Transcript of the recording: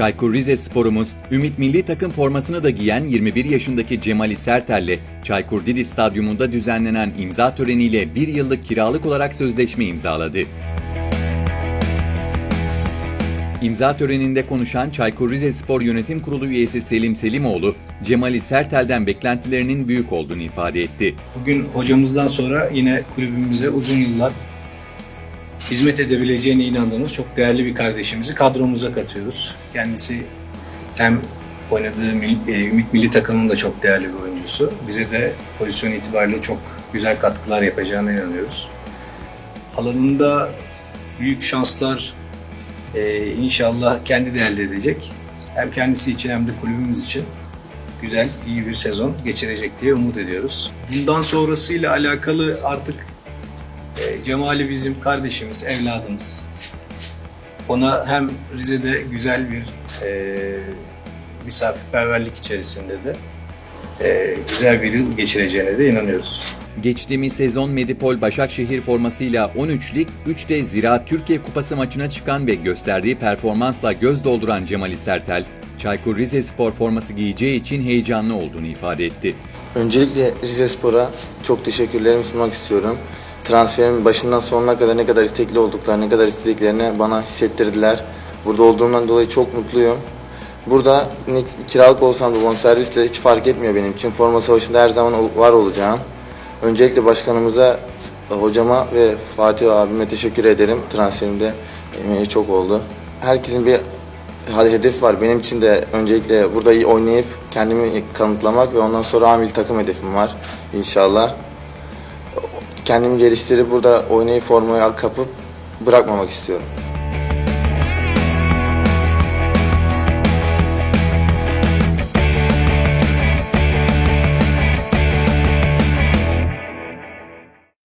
Çaykur Rizespor'umuz Ümit Milli Takım formasını da giyen 21 yaşındaki Cemali Sertel'le Çaykur Didi Stadyumunda düzenlenen imza töreniyle bir yıllık kiralık olarak sözleşme imzaladı. İmza töreninde konuşan Çaykur Rizespor Yönetim Kurulu üyesi Selim Selimoğlu, Cemali Sertel'den beklentilerinin büyük olduğunu ifade etti. Bugün hocamızdan sonra yine kulübümüze uzun yıllar hizmet edebileceğine inandığımız çok değerli bir kardeşimizi kadromuza katıyoruz. Kendisi hem oynadığı e, Ümit Milli Takımının da çok değerli bir oyuncusu. Bize de pozisyon itibariyle çok güzel katkılar yapacağına inanıyoruz. Alanında büyük şanslar e, inşallah kendi de elde edecek. Hem kendisi için hem de kulübümüz için güzel, iyi bir sezon geçirecek diye umut ediyoruz. Bundan sonrasıyla alakalı artık e, Cemali bizim kardeşimiz, evladımız. Ona hem Rize'de güzel bir e, misafirperverlik içerisinde de e, güzel bir yıl geçireceğine de inanıyoruz. Geçtiğimiz sezon Medipol Başakşehir formasıyla 13 lig, 3 de Ziraat Türkiye Kupası maçına çıkan ve gösterdiği performansla göz dolduran Cemali Sertel, Çaykur Rizespor forması giyeceği için heyecanlı olduğunu ifade etti. Öncelikle Rize Spor'a çok teşekkürlerimi sunmak istiyorum. Transferimin başından sonuna kadar ne kadar istekli olduklarını, ne kadar istediklerini bana hissettirdiler. Burada olduğumdan dolayı çok mutluyum. Burada ne kiralık olsam da bonservisle hiç fark etmiyor benim için. Forma savaşında her zaman var olacağım. Öncelikle başkanımıza, hocama ve Fatih abime teşekkür ederim. Transferimde emeği çok oldu. Herkesin bir hedef var. Benim için de öncelikle burada iyi oynayıp kendimi kanıtlamak ve ondan sonra amil takım hedefim var inşallah. Kendimi geliştirip burada oynayıp formayı kapıp bırakmamak istiyorum.